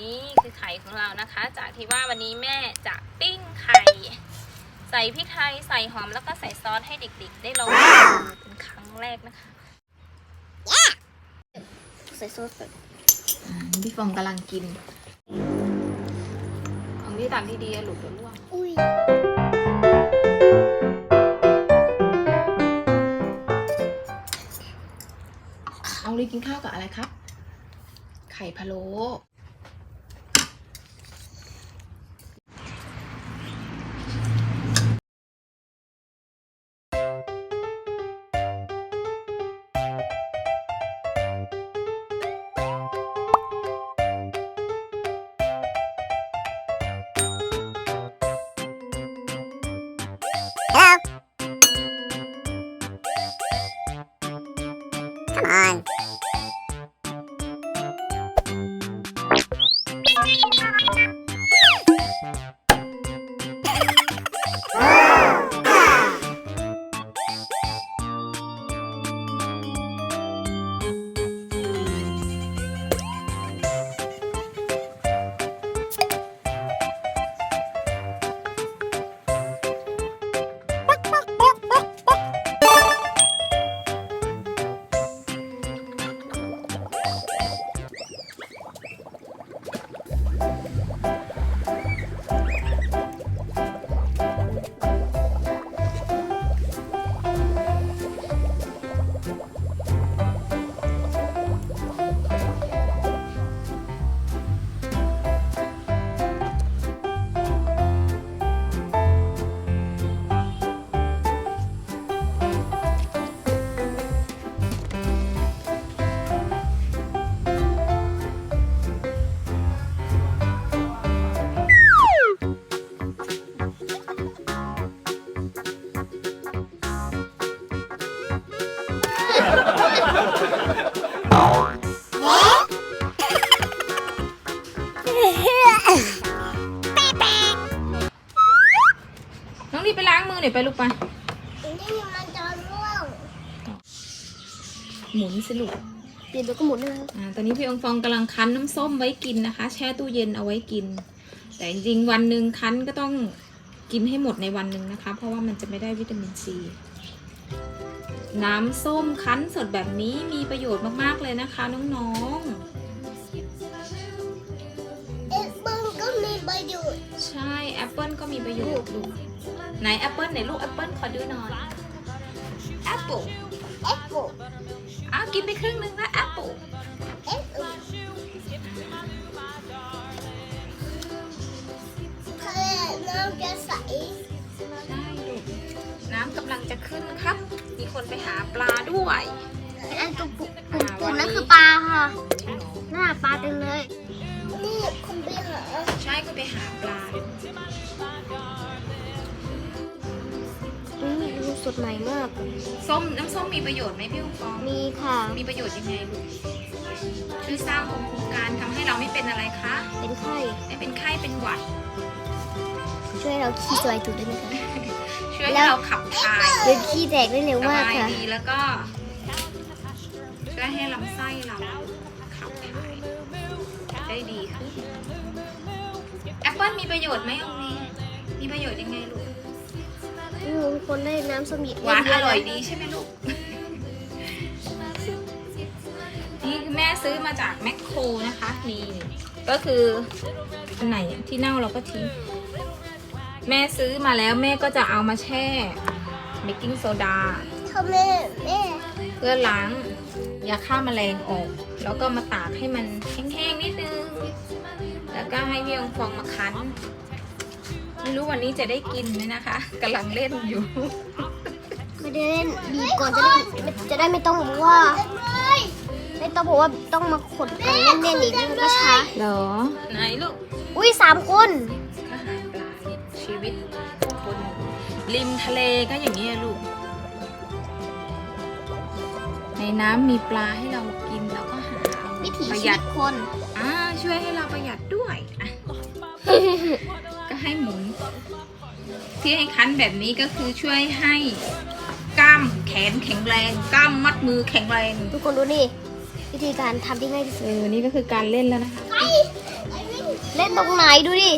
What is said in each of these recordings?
นี่คือไข่ของเรานะคะ จากที่ว่าวันนี้แม่จะปิ้งไข่ ใส่พริกไทยใส่หอมแล้วก็ใส่ซอสให้เด็กๆ ได้ลองชิมเป็นครั้งแรกนะคะใส่ซอสแบบพี่ฟองกำลังกินของที่ต่างที่ดีอะหลุดหรือล่วงอุ้ยเอาเลยกินข้าวกับอะไรครับ ไข่พะโล้ น้ หน่อยไปลูกไปนี่มันจะร่วงหมุนสิลูกเปลี่ยนตัวก็หมุนเลยอ่าตอนนี้พี่องฟองกำลังคั้นน้ำส้มไว้กินนะคะ แช่ตู้เย็นเอาไว้กิน แต่จริงๆวันหนึ่งคั้นก็ต้องกินให้หมดในวันหนึ่งนะคะ เพราะว่ามันจะไม่ได้วิตามินซีน้ำส้มคั้นสดแบบนี้มีประโยชน์มากๆเลยนะคะน้องเใช่แอปเปิลก็มีประโยชน์ลูกไหนแอปเปิลไหนลูกแอปเปิลขอดูหน่อยแอปเปิลแอปเปิ้ลอ้าวกินไปครึ่งหนึงแล้วแอปเปิลแอปเปิ้ลทะเลน้ำจะใสใช่ลูกน้ำกำลังจะขึ้นครับ มีคนไปหาปลาด้วยอันตัวปุ่มปุ่มนั่นคือปลาค่ะจริงเหรอหน้าปลาเต็มเลยนี่ คุณไปหาใช่ก็ไปหาปลาอืมดูสดใหม่มาก ส้มน้ำส้มมีประโยชน์ไหมพี่องฟองมีค่ะ มีประโยชน์ยังไงลูกช่วยสร้างภูมิคุ้มกันทำให้เราไม่เป็นอะไรคะ เป็นไข้ไม่เป็นไข้เป็นหวัด ช่วยเราขี้สวยถูกได้ไหมคะ ช่วยให้เราขับถ่ายเดินขี้แตกได้เร็วสมากบายค่ะ ดีแล้วก็ช่วยให้ลำไส้เรา ได้ดีขึ้นแอปเปิ้ลมีประโยชน์ไหมองนี้ มีประโยชน์ยังไงลูกอืมคนได้น้ำสมิหวานอร่อยดีใช่ไหมลูก นี่คือแม่ซื้อมาจากแมคโครนะคะนี่ก็คืออันไหนที่เน่าเราก็ทิ้ง แม่ซื้อมาแล้วแม่ก็จะเอามาแช่เบกกิ้งโซดาเขาแม่แม่เพื่อล้าง ยาฆ่าแมลงออก แล้วก็มาตากให้มันแห้งๆนิดนึง แล้วก็ให้พี่องฟองมาคั้น ไม่รู้วันนี้จะได้กินไหมนะคะกำลังเล่นอยู่ ไม่ได้เล่นบีบก่อนจะได้ไม่จะได้ไม่ต้องบอกว่า ไม่ต้องบอกว่าต้องมาขดกันแน่นๆอีกมันก็ช้าเหรอ ไหนลูก อุ้ยสามคนก็หาปลาชีวิตคนริมทะเลก็อย่างนี้ยลูกในน้ำมีปลาให้เรากินแล้วก็หาเอาวิถีประชีหยัวิดตคน อ่าช่วยให้เราประหยัดด้วยอะก็ให้หมุน ที่ให้คั้นแบบนี้ก็คือช่วยให้กล้ามแขนแข็งแรงกล้ามมัดมือแข็งแรงทุกคนดูนี่ วิธีการทำที่ง่ายที่สุเอดอนี่ก็คือการเล่นแล้วนะคะไอ้แม่เล่นตรงไหนดูดิ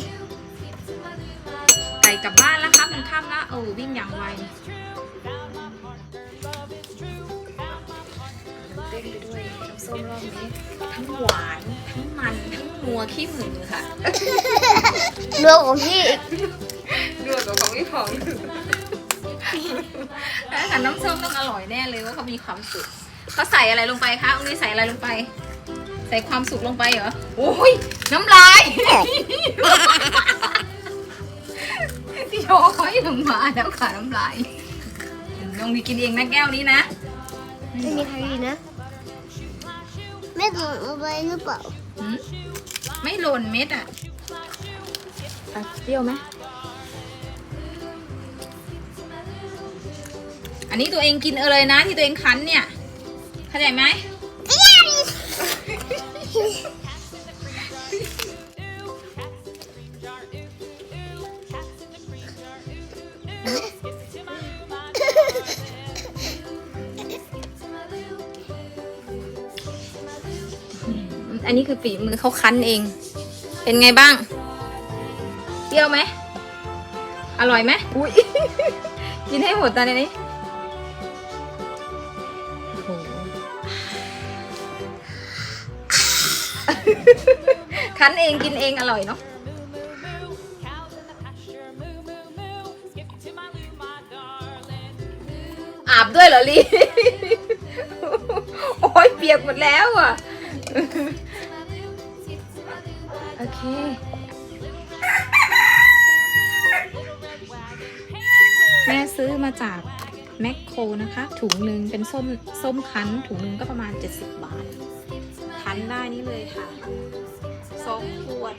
ไก่กลับบ้านแล้วครับมันค่ำแล้วโอ้วิ่งอย่างไว ส้มรอบนี้ ทั้งหวาน ทั้งมัน ทั้งนัวขี้มือค่ะเนื้อของพี่อีกดูกับของพี่พองแต่อาหารน้ำส้มต้องอร่อยแน่เลยว่าเขามีความสุขเขาใส่อะไรลงไปคะองนี้ใส่อะไรลงไป ใส่ความสุขลงไปเหรอโอ้ยน้ำลายพี่โชว์เขาให้ลงมาแล้วค่ะน้ำลายลองดีกินเองนะแก้วนี้นะไม่มีใครดีนะ แม่หล่นเอาไว้หรือเปล่าหืมไม่หล่นเม็ดอะอะเปรี้ยวไหมอันนี้ตัวเองกินเออเลยนะที่ตัวเองคั้นเนี่ย เข้าใจไหม อันนี้คือฝีมือเขาคั้นเอง เป็นไงบ้าง เปรี้ยวไหม อร่อยไหมอุ้ย กินให้หมดตอนนี้โอ้โหคั้นเองกินเองอร่อยเนาะอาบด้วยเหรอลี โอ้ยเปียกหมดแล้วอะ โอเค แม่ซื้อมาจากแมคโครนะคะ ถุงหนึ่งเป็นส้มส้มคั้น ถุงหนึ่งก็ประมาณ 70 บาท คั้นได้นี่เลยค่ะสองขวด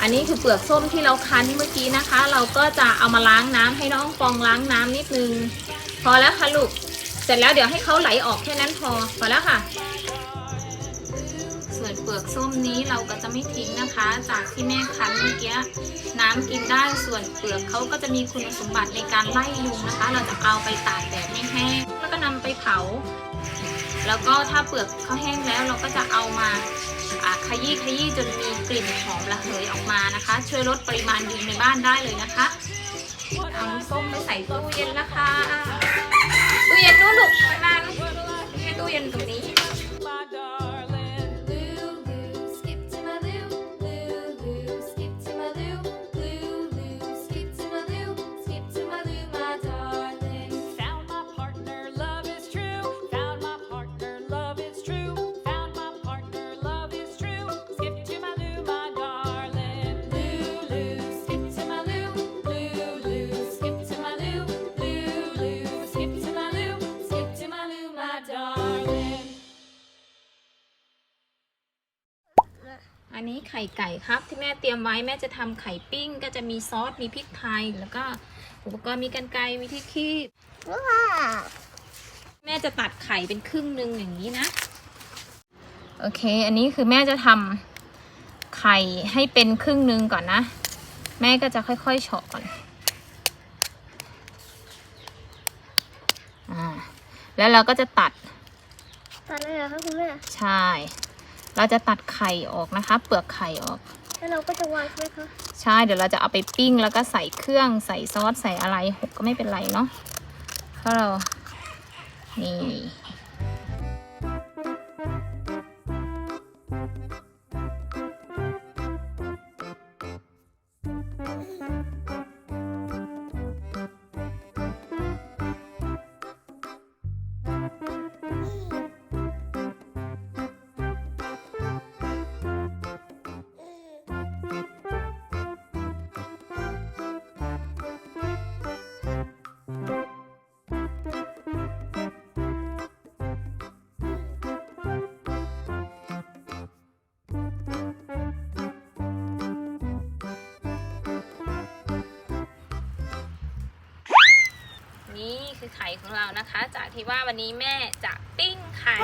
อันนี้คือเปลือกส้มที่เราคั้นเมื่อกี้นะคะ เราก็จะเอามาล้างน้ำให้น้องฟองล้างน้ำนิดนึง พอแล้วค่ะลูก เสร็จแล้วเดี๋ยวให้เขาไหลออกแค่นั้นพอ พอแล้วค่ะ ส่วนเปลือกส้มนี้เราก็จะไม่ทิ้งนะคะ จากที่แม่คั้นเมื่อกี้น้ำกินได้ส่วนเปลือกเขาก็จะมีคุณสมบัติในการไล่ยุงนะคะ เราจะเอาไปตากแดดให้แห้งแล้วก็นำไปเผา แล้วก็ถ้าเปลือกเขาแห้งแล้วเราก็จะเอามาขยี้ขยี้จนมีกลิ่นหอมระเหยออกมานะคะ ช่วยลดปริมาณยุงในบ้านได้เลยนะคะเอาน้ำส้มไปใส่ตู้เย็นนะคะตู้เย็นนู่นลูกข้างหน้านู่นใช่ตู้เย็นตรงนี้ นนี้ไข่ไก่ครับที่แม่เตรียมไว้แม่จะทำไข่ปิ้ง ก็จะมีซอสมีพริกไทย แล้วก็อุปกรณ์มีกันไกรมีที่คีบว้าแม่จะตัดไข่เป็นครึ่งหนึ่งอย่างนี้นะ โอเค อันนี้คือแม่จะทำไข่ให้เป็นครึ่งหนึ่งก่อนนะ แม่ก็จะค่อยๆเฉาะก่อนอ่าแล้วเราก็จะตัด ตัดเลยเหรอคะคุณแม่ ใช่ เราจะตัดไข่ออกนะคะ เปลือกไข่ออก แล้วเราก็จะวางใช่ไหมคะ ใช่ เดี๋ยวเราจะเอาไปปิ้งแล้วก็ใส่เครื่องใส่ซอสใส่อะไรหกก็ไม่เป็นไรเนาะเพราะเรา นี่ ไข่ของเรานะคะ จากที่ว่าวันนี้แม่จะปิ้งไข่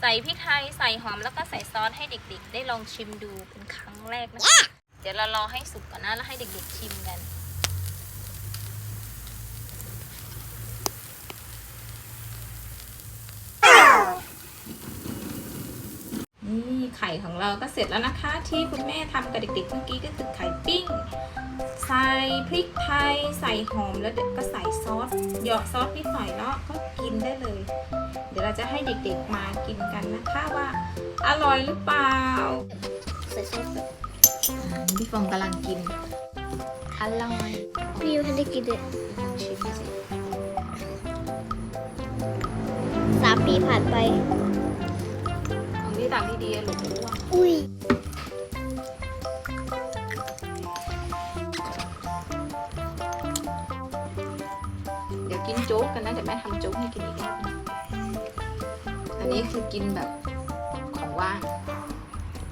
ใส่พริกไทยใส่หอมแล้วก็ใส่ซอสให้เด็กๆ ได้ลองชิมดูเป็นครั้งแรกนะคะ เดี๋ยวเรารอให้สุกก่อนนะแล้วให้เด็กๆชิมกัน นี่ ไข่ของเราก็เสร็จแล้วนะคะ ที่คุณแม่ทำกับเด็กๆเมื่อกี้ก็คือไข่ปิ้ง ใส่พริกไทย ใส่หอมแล้วเดี๋ยวก็ใส่ซอสหยอกซอสนิดหน่อยแล้วก็กินได้เลย เดี๋ยวเราจะให้เด็กๆมากินกันนะคะว่า อร่อยหรือเปล่าใส่ซอสอ่าพี่ฟองกำลังกินอร่อยพี่ยังไม่ได้กินเลยลองชิมสิสามปีผ่านไปของ ที่ตักดีๆหลูกอ้วกอุ้ยเดี๋ยวกินโจ๊กกันนะเดี๋ยวแม่ทำโจ๊กให้กินอีกรอบนึงอันนี้คือกินแบบของว่าง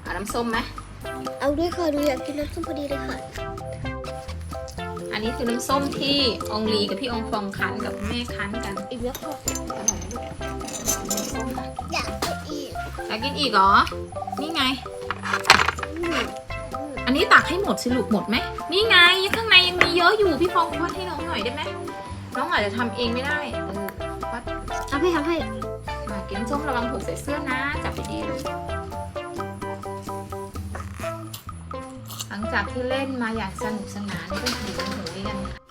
เอาน้ำส้มไหมเอาด้วยค่ะดูอยากกินน้ำส้มพอดีเลยค่ะ อันนี้คือน้ำส้มที่อองลีกับพี่อองฟองคั้นกับแม่คั้นกันอีกแล้วค่ะ อีกอยากกินอีกเหรอ นี่ไง อันนี้ตักให้หมดสิลูกหมดไหม นี่ไงข้างในยังมีเยอะอยู่พี่ฟองควัดให้น้องหน่อยได้ไหมน้องอาจจะทำเองไม่ได้เออควัดทำให้ทำให้มากินส้มระวังถูกใส่เสื้อนะจับดีๆลูกหลังจากที่เล่นมาอย่างสนุกสนานก็หิวหมูกัน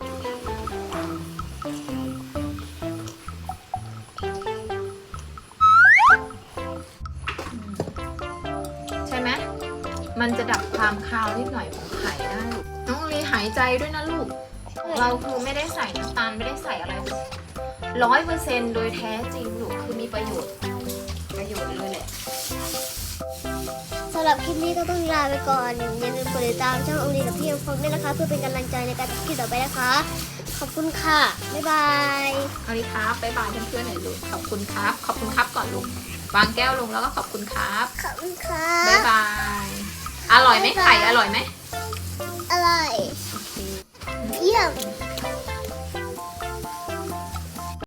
ความคาวนิดหน่อยของไข่ได้ลูกน้องลีหายใจด้วยนะลูก เราคือไม่ได้ใส่น้ำตาลไม่ได้ใส่อะไรร้อยเปอร์เซนโดยแท้จริงลูกคือมีประโยชน์ ประโยชน์เลยแหละสำหรับคลิปนี้ก็ต้องลาไปก่อน อย่าลืมกดติดตามช่ององลีกับพี่ยงฟองด้วยนะคะ เพื่อเป็นกำลังใจในการทำคลิปต่อไปนะคะ ขอบคุณค่ะ บ๊ายบายเอาดีครับบ๊ายบายเพื่อนๆหน่อยลูกขอบคุณครับ ขอบคุณครับก่อนลูกวางแก้วลงแล้วก็ขอบคุณครับ ขอบคุณค่ะบ๊ายบาย อร่อยไหมไข่อร่อยไหม อร่อย เยี่ยม